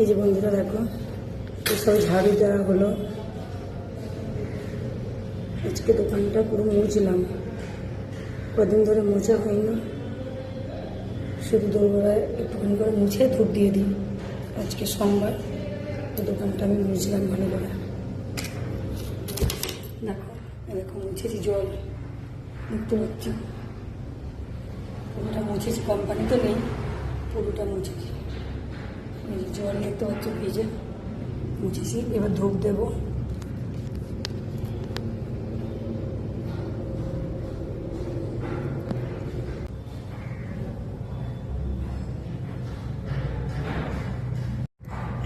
এই যে বন্ধুরা দেখো এসব ঝাড়ু দেওয়া হলো। আজকে দোকানটা পুরো মুছলাম। কদিন ধরে মোছা হয়নি। শুধু দুপুরবেলায় একটুখানি করে মুছে ধূপ দিয়ে দিই। আজকে সোমবার দোকানটা আমি মুছলাম ভালো করে। দেখো দেখো মুছেছি জল। দেখতে পাচ্ছি? পুরোটা মুছেছি কোম্পানি তো নেই, পুরোটা মুছেছি। জল দেখতে পাচ্ছ ভিজে মুছেছি, এবার ধূপ দেবো।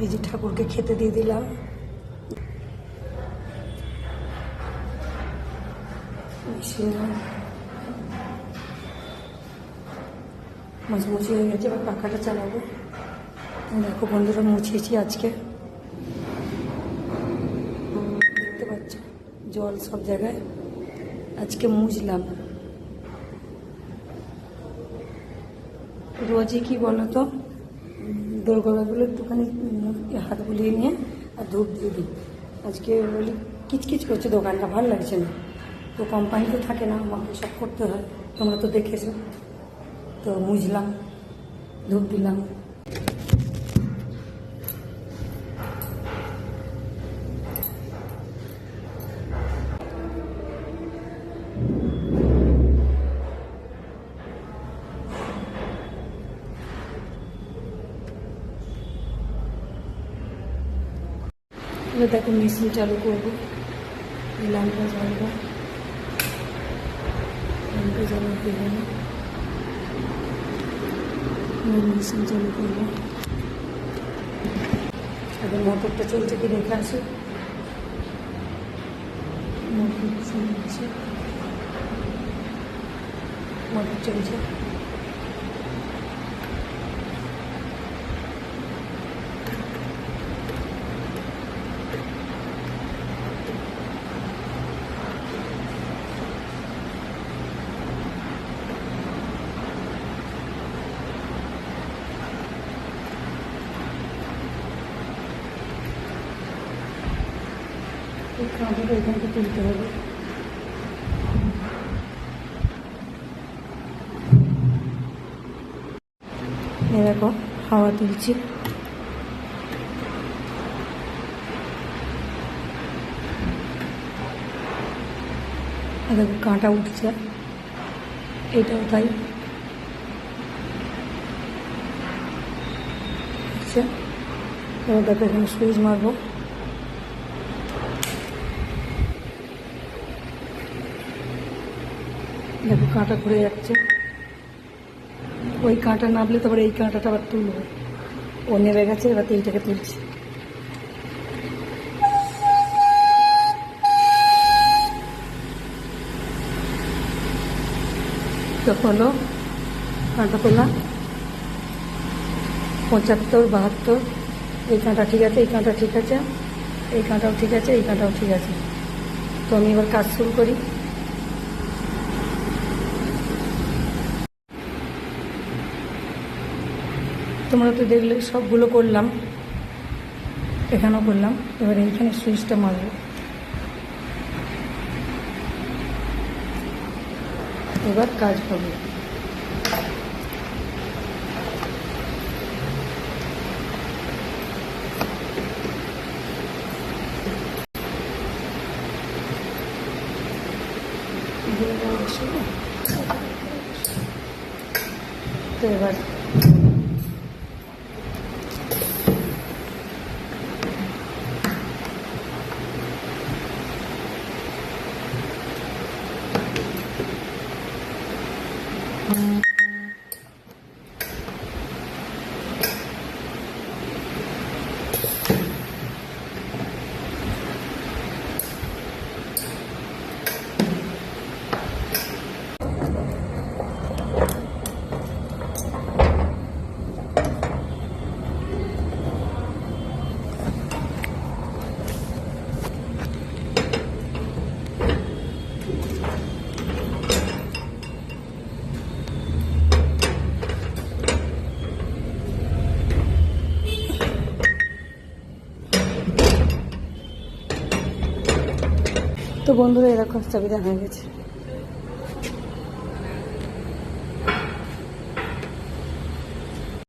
এই যে ঠাকুরকে খেতে দিয়ে দিলাম। মাঝামাঝি হয়ে গেছে, এবার পাখাটা চালাবো। দেখো বন্ধুরা মুছেছি আজকে। দেখতে পাচ্ছ, জল সব জায়গায়। আজকে মুছলাম। রোজই কি বলো তো দোরগোড়াগুলো একটুখানি হাত বুলিয়ে নিয়ে আর ধূপ দিয়ে দিই। আজকে বলি, কিচকিচ করছে দোকানটা, ভালো লাগছে না। তো কোম্পানি তো থাকে না, আমাকে সব করতে হয়। তোমরা তো দেখেছ। তো মুছলাম, ধূপ দিলাম। এবার দেখো মেশিন চালু করব। ল্যাম্পটা জ্বালবো জ্বালার দেবো না মেশিন চালু করব। আগে মোটরটা চলছে কি দেখে আসি? মোটর চলছে। মোটর চলছে। এই কাঁটাটা এখান তুলতে হবে এ দেখো, হাওয়া তুলছি। দেখো, কাঁটা উঠছে। এটাও তাই। আচ্ছা এবার দেখো এখানে সুইচ মারবো। দেখো কাঁটা ঘুরে যাচ্ছে। ওই কাঁটা নামলে তারপরে এই কাঁটাটা আবার তুলবো। ও নেমে গেছে, এবার এইটাকে তুলছি। তো হলো, কাঁটা তোলা। পঁচাত্তর, বাহাত্তর, এই কাঁটা ঠিক আছে, এই কাঁটা ঠিক আছে, এই কাঁটাও ঠিক আছে, এই কাঁটাও ঠিক আছে। তো আমি এবার কাজ শুরু করি। তোমরা তো দেখলে, সবগুলো করলাম। এখানেও করলাম। এবার এইখানে সুইচটা মারবো। এবার কাজ হবে। তো এবার Mm-hmm. তো বন্ধুরা এরকম চাবিটা হয়ে গেছে।